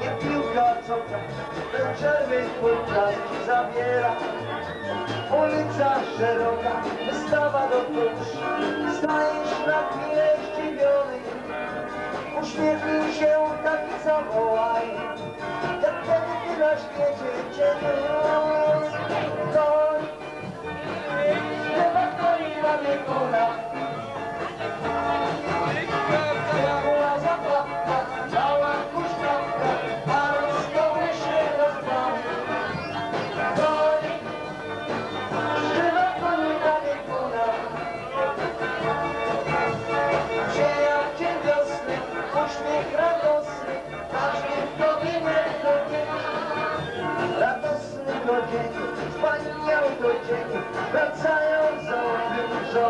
nie piłka co ten czerwień zabiera. Ulica szeroka, wystawa do tusz, stajesz na chwilę zdziwiony, uśmiechnij się tak i zawołaj, jak wtedy ty na świecie niósł. Koń, chyba koni na wiekuna, była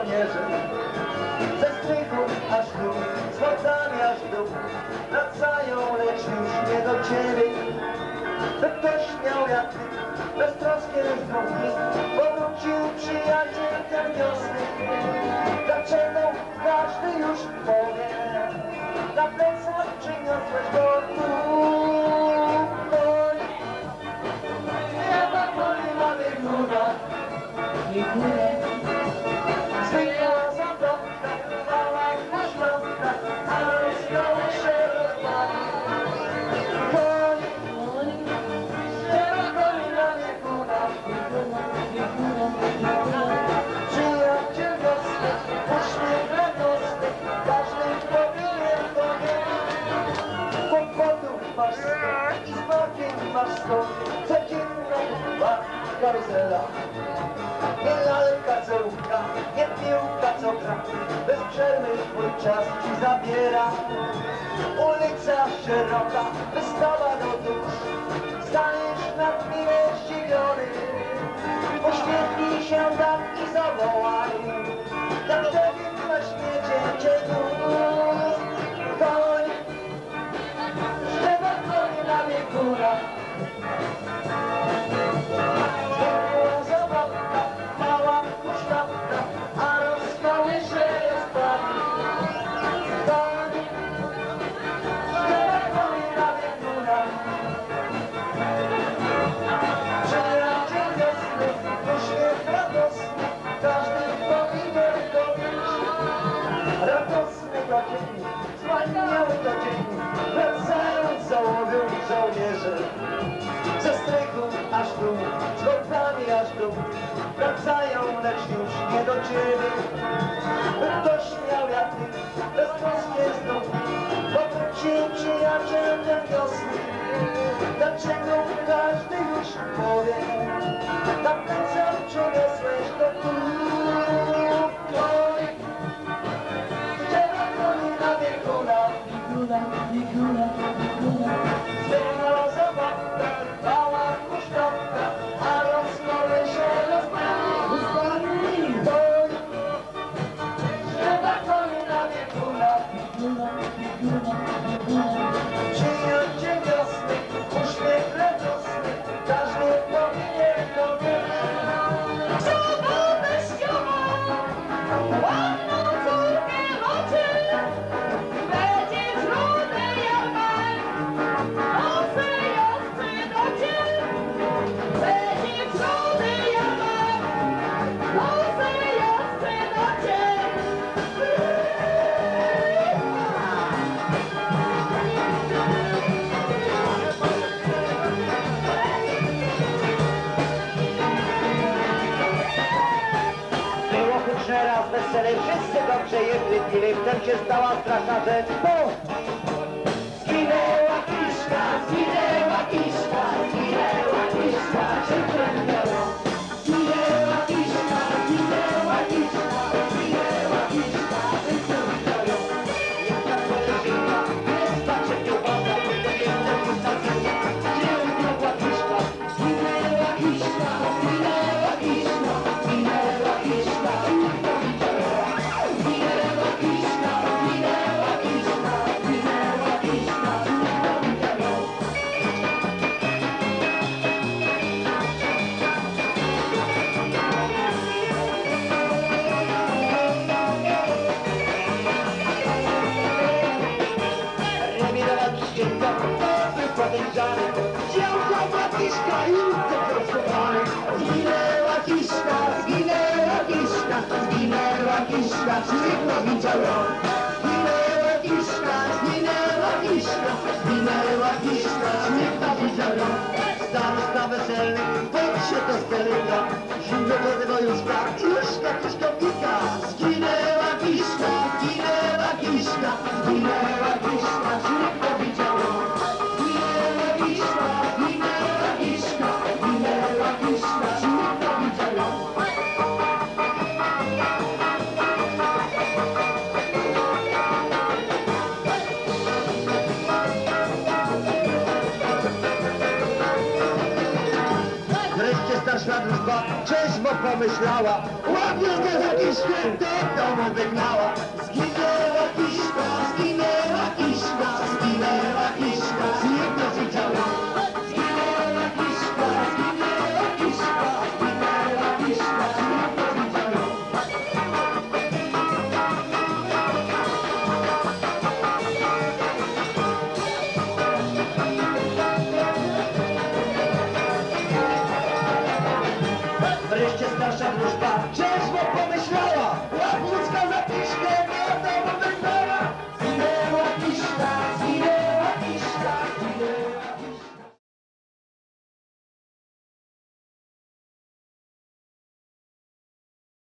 za żołnierze. Ze strychów aż tu, z wodami aż tu, wracają, lecz już nie do ciebie. By ktoś miał jak ty, beztroskie zdrowie, powrócił przyjaciel ten wiosny. Dlaczego każdy już powie, na plecach przyniosłeś go tu. Koń, sto, codzienna chyba karuzela. Nie lalka co nie piłka co gra, bez przerwy twój czas ci zabiera. Ulica szeroka, wystawa do dusz, staniesz na chwilę zdziwiony. Uśmiechnij się tak i zawołaj, tu, z wodami aż tu, wracają, lecz już nie do ciebie. By ktoś miał jak ty, beztroskie znów, powrócił przyjaciel ten wiosny. Dlaczego każdy już powie, na plecach przyniosłeś to tu? Koń, trzeba koni raz wesele, wszyscy dobrze jedli, pili, wtem się stała straszna rzecz, bo zginęła kiszka, zginęła kiszka, zginęła podejrzany Działka Batyszka i zaprosowany Zginęła kiszka, zginęła kiszka Zginęła kiszka, czy kto widział ją? Zginęła kiszka, zginęła kiszka Zginęła kiszka, czy kto widział ją? Starosta weselny, pod się do stelyka Zimno do tego Józka, Józka kiszkownika Zginęła pomyślała Łapiąc go za kiszkę, do domu wygnała